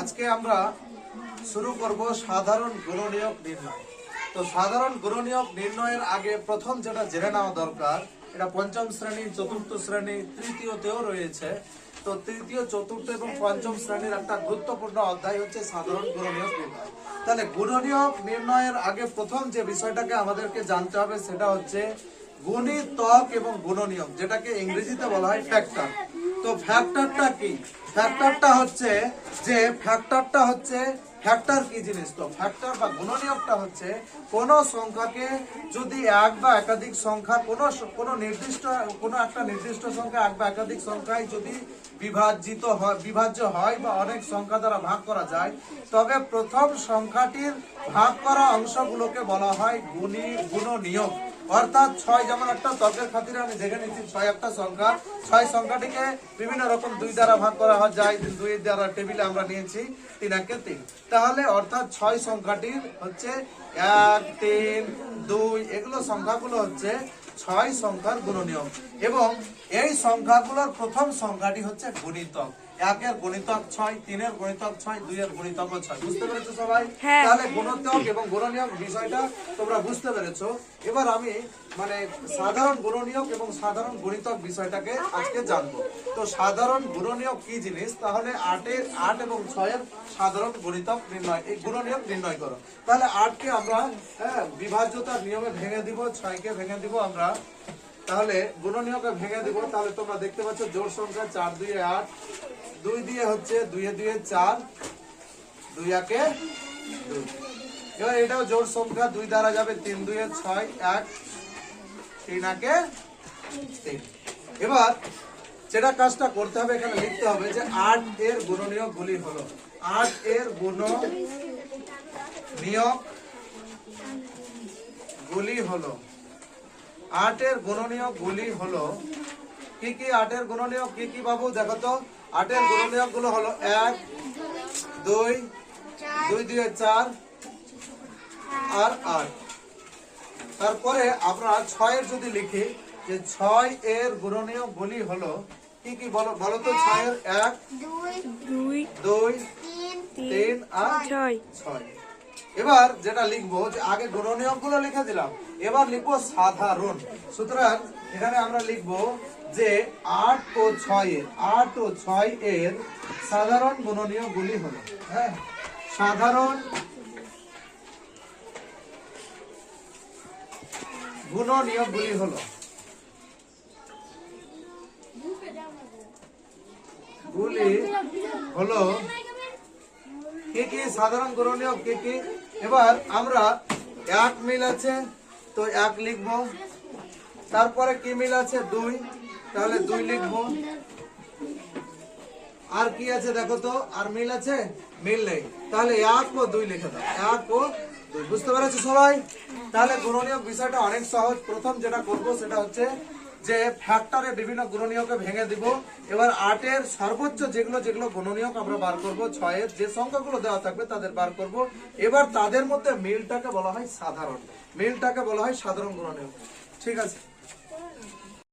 আজকে আমরা শুরু করব সাধারণ গুণনীয়ক নির্ণয়। তো সাধারণ গুণনীয়ক নির্ণয়ের আগে প্রথম যেটা জেনে নেওয়া দরকার, এটা পঞ্চম শ্রেণি চতুর্থ শ্রেণি তৃতীয়তেও রয়েছে। তো তৃতীয়, চতুর্থ এবং পঞ্চম শ্রেণির একটা গুরুত্বপূর্ণ অধ্যায় হচ্ছে সাধারণ গুণনীয়ক নির্ণয়। তাহলে গুণনীয়ক নির্ণয়ের আগে প্রথম যে বিষয়টাকে আমাদেরকে জানতে হবে সেটা হচ্ছে গুণিতক এবং গুণনীয়ক, যেটাকে ইংরেজিতে বলা হয় ফ্যাক্টর। তো ফ্যাক্টরটা কি? ফ্যাক্টরটা হচ্ছে যে ফ্যাক্টরটা হচ্ছে ফ্যাক্টর কি জিনিস? তো ফ্যাক্টর বা গুণনীয়কটা হচ্ছে কোন সংখ্যাকে যদি এক বা একাধিক সংখ্যা, কোন কোন নির্দিষ্ট, কোন একটা নির্দিষ্ট সংখ্যা এক বা একাধিক সংখ্যায় যদি বিভাজিত হয়, বিভাজ্য হয় বা অনেক সংখ্যা দ্বারা ভাগ করা যায়, তবে প্রথম সংখ্যাটির ভাগ করা অংশগুলোকে বলা হয় গুণী, গুণনীয়ক। অর্থাৎ ছয় যেমন একটা তর্কের খাতিরে আমি দেখে নিচ্ছি, ছয় একটা সংখ্যা। ছয় সংখ্যাটিকে বিভিন্ন রকম দুই দ্বারা ভাগ করা হয় যায় দুই দ্বারা টেবিলে আমরা নিয়েছি, তিন একে তিন। তাহলে অর্থাৎ ছয় সংখ্যাটির হচ্ছে এক, তিন, দুই, এগুলো সংখ্যাগুলো হচ্ছে ছয় সংখ্যার গুণনীয় এবং এই সংখ্যাগুলোর প্রথম সংখ্যাটি হচ্ছে গুণিতক। একের গণিতক ছয় তিনের গণিতক ছয় দুইয়ের গণিতক ছয়। বুঝতে পেরেছ সবাই? হ্যাঁ। তাহলে গুণিতক এবং গুণনীয়ক বিষয়টা তোমরা বুঝতে পেরেছ। এবার আমি মানে সাধারণ গুণনীয়ক এবং সাধারণ গণিতক বিষয়টাকে আজকে জানব। তো সাধারণ গুণনীয়ক কি জিনিস? তাহলে আটের আট এবং ছয়ের সাধারণ গণিতক নির্ণয় এই গুণনীয়ক নির্ণয় করো। তাহলে আটকে আমরা হ্যাঁ বিভাজ্যতার নিয়মে ভেঙে দিব ছয়কে ভেঙে দিব আমরা। তাহলে গুণনীয়কে ভেঙে দিব, তাহলে তোমরা দেখতে পাচ্ছ জোর সংখ্যা চার, দুই, আট। দুই দিয়ে হচ্ছে দুইয়ে দুইয়ে চার, দুই, একে দুই। এবার এটাও জোর সংখ্যা, দুই দ্বারা যাবে তিন দুইয়ে ছয়, এক, তিন, একে তিন। এবার যেটা কাজটা করতে হবে, এখানে লিখতে হবে যে আট এর গুণনীয়ক গুলি হলো। আট এর গুণ নিয়ক গুলি হলো আটের গুণনীয় গুলি হলো কি কি আটের গুণনীয় কি কি বাবু দেখো তো। আটের গুণনীয়গুলো হলো এক দুই দুই দুই চার আর আট। তারপরে আমরা ছয়ের যদি লিখি যে ছয় এর গুণনীয় গুলি হলো কি কি বলো বলো তো ছয়ের এক দুই দুই তিন আর ছয়। ছয়। এবার যেটা লিখব যে আগে গুণনীয়কগুলো লিখে দিলাম। এবার লিখব সাধারণ। সুতরাং এখানে আমরা লিখব যে আট ও ছয় এর, আট ও ছয় এর সাধারণ গুণনীয় গুলি হলো হ্যাঁ? সাধারণ গুণনীয় গুলি হলো গুলি হলো কি কি? সাধারণ গুণনীয় কি কি? এবার আমরা এক মিল আছে তো এক লিখব। তারপরে কি মিল আছে? দুই। তাহলে দুই লিখব। আর কি আছে দেখো তো? আর মিল আছে? মিল নেই। তাহলে এক ও দুই লিখে দাও। এক ও দুই। বুঝতে পেরেছ সবাই? তাহলে গুণনীয় বিষয়টা অনেক সহজ। প্রথম যেটা করব সেটা হচ্ছে যে ফ্যাক্টরে বিভিন্ন গুণনীয়কে ভেঙে দিব। এবার আটের সর্বোচ্চ যেগুলো যেগুলো গুণনীয়ক আমরা বার করব ছয়ের যে সংখ্যাগুলো দেওয়া থাকবে তাদের বার করব। এবার তাদের মধ্যে মিলটাকে বলা হয় সাধারণ। মিলটাকে বলা হয় সাধারণ গুণনীয়ক। ঠিক আছে?